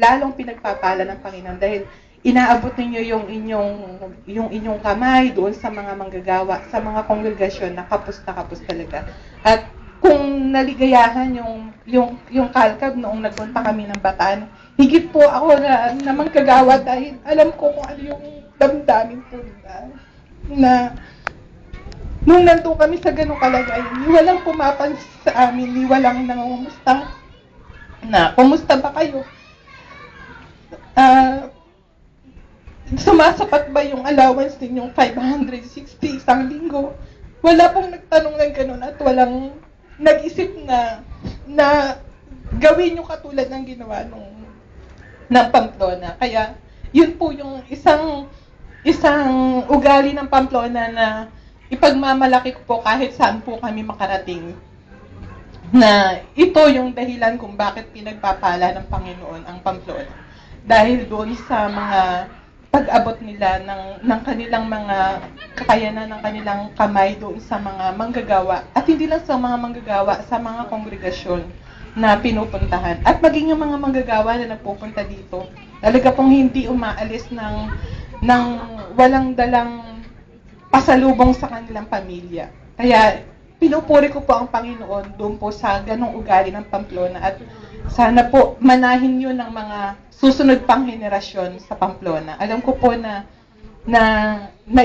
lalong pinagpapala ng Panginoon dahil inaabot ninyo yung inyong yung inyong kamay doon sa mga manggagawa, sa mga kongregasyon na kapos na kapos talaga. At kung naligayahan yung yung yung kalkab noong nagpunta kami ng Bataan, higit po ako na, na manggagawa dahil alam ko kung ano yung damdamin po nila na nung nandun kami sa ganong kalagayan, ni walang pumapansin sa amin, ni walang nangungumusta na, kumusta ba kayo? Sumasapat ba yung allowance ninyong 560 isang linggo? Wala pong nagtanong ng ganun at walang nag-isip na na gawin yung katulad ng ginawa nung ng Pamplona. Kaya yun po yung isang isang ugali ng Pamplona na ipagmamalaki ko po kahit saan po kami makarating na ito yung dahilan kung bakit pinagpapala ng Panginoon ang Pamplona. Dahil doon sa mga pag-abot nila ng, ng kanilang mga kakayanan ng kanilang kamay doon sa mga manggagawa at hindi lang sa mga manggagawa, sa mga kongregasyon na pinupuntahan. At maging yung mga manggagawa na nagpupunta dito, talaga pong hindi umaalis ng, ng walang dalang pasalubong sa kanilang pamilya. Kaya pinupuri ko po ang Panginoon doon po sa ganong ugali ng Pamplona at sana po manahin yun ng mga susunod pang henerasyon sa Pamplona. Alam ko po na na, na